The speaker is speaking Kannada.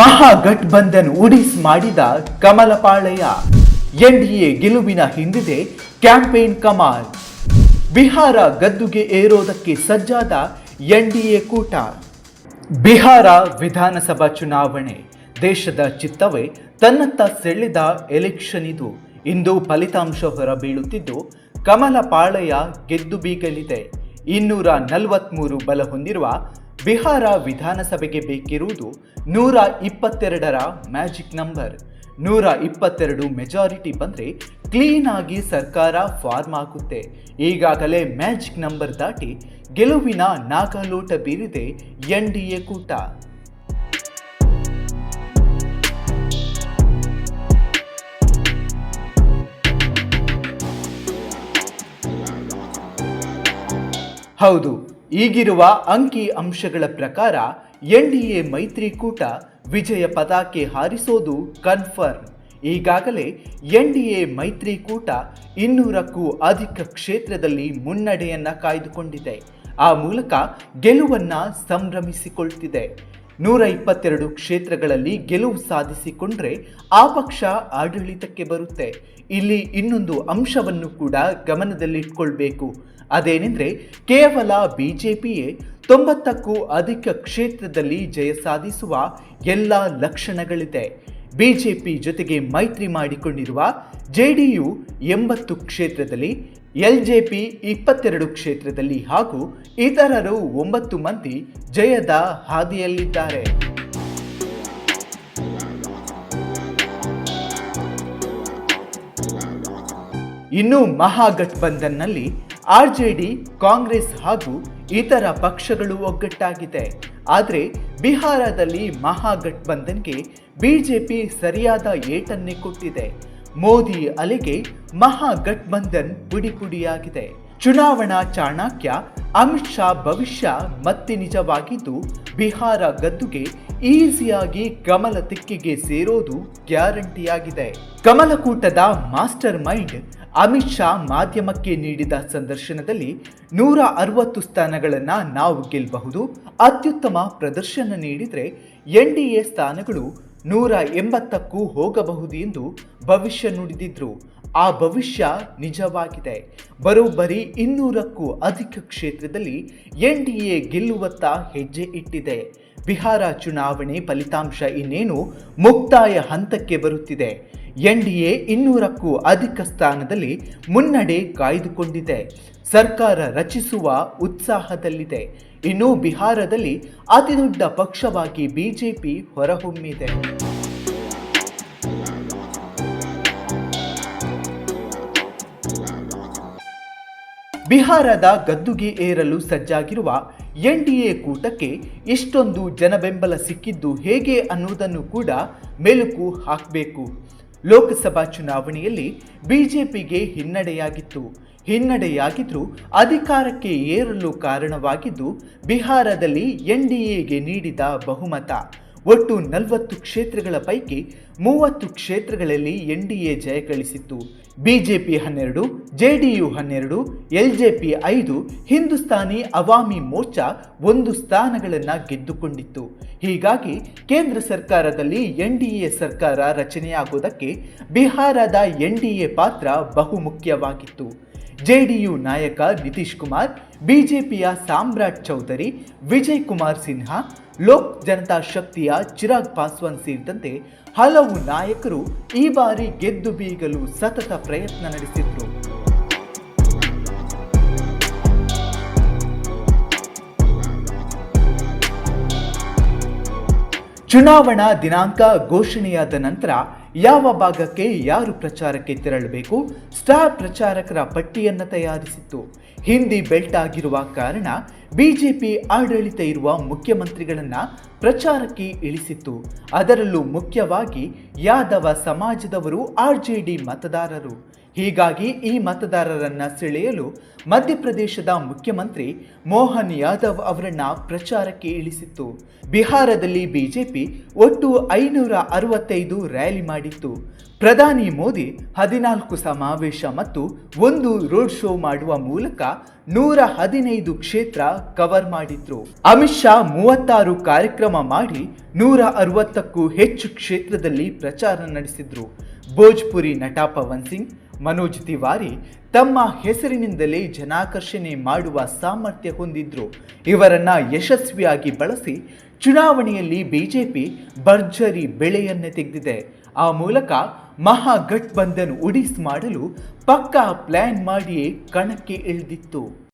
ಮಹಾಗಠಬಂಧನ್ ಉಡಿಸ್ ಮಾಡಿದ ಕಮಲಪಾಳಯ್ಯ ಎ ಗೆಲುವಿನ ಹಿಂದಿದೆ ಕ್ಯಾಂಪೇನ್ ಕಮಾಲ್. ಬಿಹಾರ ಗದ್ದುಗೆ ಏರೋದಕ್ಕೆ ಸಜ್ಜಾದ ಎನ್ಡಿಎ ಕೂಟ. ಬಿಹಾರ ವಿಧಾನಸಭಾ ಚುನಾವಣೆ, ದೇಶದ ಚಿತ್ತವೇ ತನ್ನತ್ತ ಸೆಳೆದ ಎಲೆಕ್ಷನ್ ಇದು. ಇಂದು ಫಲಿತಾಂಶ ಹೊರಬೀಳುತ್ತಿದ್ದು ಕಮಲ ಪಾಳಯ ಗೆದ್ದು ಬೀಗಲಿದೆ. ಇನ್ನೂರ ನಲವತ್ಮೂರು ಬಲ ಹೊಂದಿರುವ ಬಿಹಾರ ವಿಧಾನಸಭೆಗೆ ಬೇಕಿರುವುದು ನೂರ ಇಪ್ಪತ್ತೆರಡರ ಮ್ಯಾಜಿಕ್ ನಂಬರ್. ನೂರ ಇಪ್ಪತ್ತೆರಡು ಮೆಜಾರಿಟಿ ಬಂದರೆ ಕ್ಲೀನ್ ಆಗಿ ಸರ್ಕಾರ ಫಾರ್ಮ್ ಆಗುತ್ತೆ ಈಗಾಗಲೇ ಮ್ಯಾಜಿಕ್ ನಂಬರ್ ದಾಟಿ ಗೆಲುವಿನ ನಾಗಲೋಟ ಬೀರಿದೆ ಎನ್ ಡಿ ಎ ಕೂಟ. ಹೌದು ಈಗಿರುವ ಅಂಕಿ ಅಂಶಗಳ ಪ್ರಕಾರ ಎನ್ ಡಿ ಎ ಮೈತ್ರಿಕೂಟ ವಿಜಯ ಪತಾಕೆ ಹಾರಿಸೋದು ಕನ್ಫರ್ಮ್. ಈಗಾಗಲೇ ಎನ್ ಡಿ ಎ ಮೈತ್ರಿಕೂಟ ಇನ್ನೂರಕ್ಕೂ ಅಧಿಕ ಕ್ಷೇತ್ರದಲ್ಲಿ ಮುನ್ನಡೆಯನ್ನ ಕಾಯ್ದುಕೊಂಡಿದೆ. ಆ ಮೂಲಕ ಗೆಲುವನ್ನ ಸಂಭ್ರಮಿಸಿಕೊಳ್ತಿದೆ. ನೂರ ಇಪ್ಪತ್ತೆರಡು ಕ್ಷೇತ್ರಗಳಲ್ಲಿ ಗೆಲುವು ಸಾಧಿಸಿಕೊಂಡ್ರೆ ಆ ಪಕ್ಷ ಆಡಳಿತಕ್ಕೆ ಬರುತ್ತೆ. ಇಲ್ಲಿ ಇನ್ನೊಂದು ಅಂಶವನ್ನು ಕೂಡ ಗಮನದಲ್ಲಿಟ್ಕೊಳ್ಬೇಕು. ಅದೇನೆಂದ್ರೆ ಕೇವಲ ಬಿಜೆಪಿಯೇ ತೊಂಬತ್ತಕ್ಕೂ ಅಧಿಕ ಕ್ಷೇತ್ರದಲ್ಲಿ ಜಯ ಸಾಧಿಸುವ ಎಲ್ಲ ಲಕ್ಷಣಗಳಿದೆ. ಬಿಜೆಪಿ ಜೊತೆಗೆ ಮೈತ್ರಿ ಮಾಡಿಕೊಂಡಿರುವ ಜೆಡಿಯು ಎಂಬತ್ತು ಕ್ಷೇತ್ರದಲ್ಲಿ ಎಲ್ ಜೆ ಪಿ ಇಪ್ಪತ್ತೆರಡು ಕ್ಷೇತ್ರದಲ್ಲಿ ಹಾಗೂ ಇತರರು ಒಂಬತ್ತು ಮಂದಿ ಜಯದ ಹಾದಿಯಲ್ಲಿದ್ದಾರೆ. ಇನ್ನು ಮಹಾಗಠಬಂಧನ್ನಲ್ಲಿ ಆರ್ಜೆಡಿ ಕಾಂಗ್ರೆಸ್ ಹಾಗೂ ಇತರ ಪಕ್ಷಗಳು ಒಗ್ಗಟ್ಟಾಗಿದೆ. ಆದರೆ ಬಿಹಾರದಲ್ಲಿ ಮಹಾಗಠಬಂಧನ್ಗೆ ಬಿಜೆಪಿ ಸರಿಯಾದ ಏಟನ್ನೇ ಕೊಟ್ಟಿದೆ. ಮೋದಿ ಅಲೆಗೆ ಮಹಾಗಠಬಂಧನ್ ಪುಡಿ ಪುಡಿಯಾಗಿದೆ ಚುನಾವಣಾ ಚಾಣಕ್ಯ ಅಮಿತ್ ಶಾ ಭವಿಷ್ಯ ಮತ್ತೆ ನಿಜವಾಗಿದ್ದು ಬಿಹಾರ ಗದ್ದುಗೆ ಈಸಿಯಾಗಿ ಕಮಲ ತಿಕ್ಕಿಗೆ ಸೇರೋದು ಗ್ಯಾರಂಟಿಯಾಗಿದೆ. ಕಮಲಕೂಟದ ಮಾಸ್ಟರ್ ಮೈಂಡ್ ಅಮಿತ್ ಶಾ ಮಾಧ್ಯಮಕ್ಕೆ ನೀಡಿದ ಸಂದರ್ಶನದಲ್ಲಿ ನೂರ ಅರವತ್ತು ಸ್ಥಾನಗಳನ್ನು ನಾವು ಗೆಲ್ಲಬಹುದು ಅತ್ಯುತ್ತಮ ಪ್ರದರ್ಶನ ನೀಡಿದರೆ ಎನ್ ಡಿ ಸ್ಥಾನಗಳು ನೂರ ಎಂಬತ್ತಕ್ಕೂ ಹೋಗಬಹುದು ಎಂದು ಭವಿಷ್ಯ ನುಡಿದಿದ್ರು. ಆ ಭವಿಷ್ಯ ನಿಜವಾಗಿದೆ. ಬರೋಬ್ಬರಿ ಇನ್ನೂರಕ್ಕೂ ಅಧಿಕ ಕ್ಷೇತ್ರದಲ್ಲಿ ಎನ್ ಡಿ ಎ ಗೆಲ್ಲುವತ್ತ ಹೆಜ್ಜೆ ಇಟ್ಟಿದೆ. ಬಿಹಾರ ಚುನಾವಣೆ ಫಲಿತಾಂಶ ಇನ್ನೇನು ಮುಕ್ತಾಯ ಹಂತಕ್ಕೆ ಬರುತ್ತಿದೆ. ಎನ್ ಡಿ ಎ ಇನ್ನೂರಕ್ಕೂ ಅಧಿಕ ಸ್ಥಾನದಲ್ಲಿ ಮುನ್ನಡೆ ಕಾಯ್ದುಕೊಂಡಿದೆ. ಸರ್ಕಾರ ರಚಿಸುವ ಉತ್ಸಾಹದಲ್ಲಿದೆ. ಇನ್ನು ಬಿಹಾರದಲ್ಲಿ ಅತಿದೊಡ್ಡ ಪಕ್ಷವಾಗಿ ಬಿಜೆಪಿ ಹೊರಹೊಮ್ಮಿದೆ. ಬಿಹಾರದ ಗದ್ದುಗೆ ಏರಲು ಸಜ್ಜಾಗಿರುವ ಎನ್ಡಿಎ ಕೂಟಕ್ಕೆ ಇಷ್ಟೊಂದು ಜನಬೆಂಬಲ ಸಿಕ್ಕಿದ್ದು ಹೇಗೆ ಅನ್ನುವುದನ್ನು ಕೂಡ ಮೆಲುಕು ಹಾಕಬೇಕು. ಲೋಕಸಭಾ ಚುನಾವಣೆಯಲ್ಲಿ ಬಿಜೆಪಿಗೆ ಹಿನ್ನಡೆಯಾಗಿತ್ತು. ಹಿನ್ನಡೆಯಾಗಿದ್ದರೂ ಅಧಿಕಾರಕ್ಕೆ ಏರಲು ಕಾರಣವಾಗಿದ್ದು ಬಿಹಾರದಲ್ಲಿ ಎನ್ಡಿಎಗೆ ನೀಡಿದ ಬಹುಮತ. ಒಟ್ಟು ನಲವತ್ತು ಕ್ಷೇತ್ರಗಳ ಪೈಕಿ ಮೂವತ್ತು ಕ್ಷೇತ್ರಗಳಲ್ಲಿ ಎನ್ ಡಿ ಎ ಜಯ ಗಳಿಸಿತ್ತು. ಬಿಜೆಪಿ ಹನ್ನೆರಡು, ಜೆ ಡಿ ಯು ಹನ್ನೆರಡು, ಎಲ್ ಜೆ ಪಿ ಐದು, ಹಿಂದೂಸ್ತಾನಿ ಅವಾಮಿ ಮೋರ್ಚಾ ಒಂದು ಸ್ಥಾನಗಳನ್ನು ಗೆದ್ದುಕೊಂಡಿತ್ತು. ಹೀಗಾಗಿ ಕೇಂದ್ರ ಸರ್ಕಾರದಲ್ಲಿ ಎನ್ ಡಿ ಎ ಸರ್ಕಾರ ರಚನೆಯಾಗುವುದಕ್ಕೆ ಬಿಹಾರದ ಎನ್ ಡಿ ಎ ಪಾತ್ರ ಬಹುಮುಖ್ಯವಾಗಿತ್ತು. ಜೆಡಿಯು ನಾಯಕ ನಿತೀಶ್ ಕುಮಾರ್, ಬಿಜೆಪಿಯ ಸಾಮ್ರಾಟ್ ಚೌಧರಿ ವಿಜಯ್ ಕುಮಾರ್ ಸಿನ್ಹಾ, ಲೋಕ್ ಜನತಾ ಶಕ್ತಿಯ ಚಿರಾಗ್ ಪಾಸ್ವಾನ್ ಸೇರಿದಂತೆ ಹಲವು ನಾಯಕರು ಈ ಬಾರಿ ಗೆದ್ದು ಬೀಗಲು ಸತತ ಪ್ರಯತ್ನ ನಡೆಸಿದ್ರು. ಚುನಾವಣಾ ದಿನಾಂಕ ಘೋಷಣೆಯಾದ ನಂತರ ಯಾವ ಭಾಗಕ್ಕೆ ಯಾರು ಪ್ರಚಾರಕ್ಕೆ ತೆರಳಬೇಕು? ಸ್ಟಾರ್ ಪ್ರಚಾರಕರ ಪಟ್ಟಿಯನ್ನು ತಯಾರಿಸಿತ್ತು. ಹಿಂದಿ ಬೆಲ್ಟ್ ಆಗಿರುವ ಕಾರಣ ಬಿಜೆಪಿ ಆಡಳಿತ ಇರುವ ಮುಖ್ಯಮಂತ್ರಿಗಳನ್ನು ಪ್ರಚಾರಕ್ಕೆ ಇಳಿಸಿತ್ತು. ಅದರಲ್ಲೂ ಮುಖ್ಯವಾಗಿ ಯಾದವ ಸಮಾಜದವರು ಆರ್ಜೆಡಿ ಮತದಾರರು. ಹೀಗಾಗಿ ಈ ಮತದಾರರನ್ನ ಸೆಳೆಯಲು ಮಧ್ಯಪ್ರದೇಶದ ಮುಖ್ಯಮಂತ್ರಿ ಮೋಹನ್ ಯಾದವ್ ಅವರನ್ನ ಪ್ರಚಾರಕ್ಕೆ ಇಳಿಸಿತ್ತು. ಬಿಹಾರದಲ್ಲಿ ಬಿಜೆಪಿ ಒಟ್ಟು ಐನೂರ ಅರವತ್ತೈದು ರ್ಯಾಲಿ ಮಾಡಿತ್ತು. ಪ್ರಧಾನಿ ಮೋದಿ ಹದಿನಾಲ್ಕು ಸಮಾವೇಶ ಮತ್ತು ಒಂದು ರೋಡ್ ಶೋ ಮಾಡುವ ಮೂಲಕ ನೂರ ಹದಿನೈದು ಕ್ಷೇತ್ರ ಕವರ್ ಮಾಡಿದ್ರು. ಅಮಿತ್ ಶಾ ಮೂವತ್ತಾರು ಕಾರ್ಯಕ್ರಮ ಮಾಡಿ ನೂರ ಅರವತ್ತಕ್ಕೂ ಹೆಚ್ಚು ಕ್ಷೇತ್ರದಲ್ಲಿ ಪ್ರಚಾರ ನಡೆಸಿದ್ರು. ಭೋಜ್ಪುರಿ ನಟ ಪವನ್ ಸಿಂಗ್ ಮನೋಜ್ ತಿವಾರಿ ತಮ್ಮ ಹೆಸರಿನಿಂದಲೇ ಜನಾಕರ್ಷಣೆ ಮಾಡುವ ಸಾಮರ್ಥ್ಯ ಹೊಂದಿದ್ರು. ಇವರನ್ನ ಯಶಸ್ವಿಯಾಗಿ ಬಳಸಿ ಚುನಾವಣೆಯಲ್ಲಿ ಬಿಜೆಪಿ ಭರ್ಜರಿ ಬೆಳೆಯನ್ನೇ ತೆಗೆದಿದೆ. ಆ ಮೂಲಕ ಮಹಾಗಠಬಂಧನ್ ಉಡಿಸ್ ಮಾಡಲು ಪಕ್ಕಾ ಪ್ಲಾನ್ ಮಾಡಿಯೇ ಕಣಕ್ಕೆ ಇಳಿದಿತ್ತು.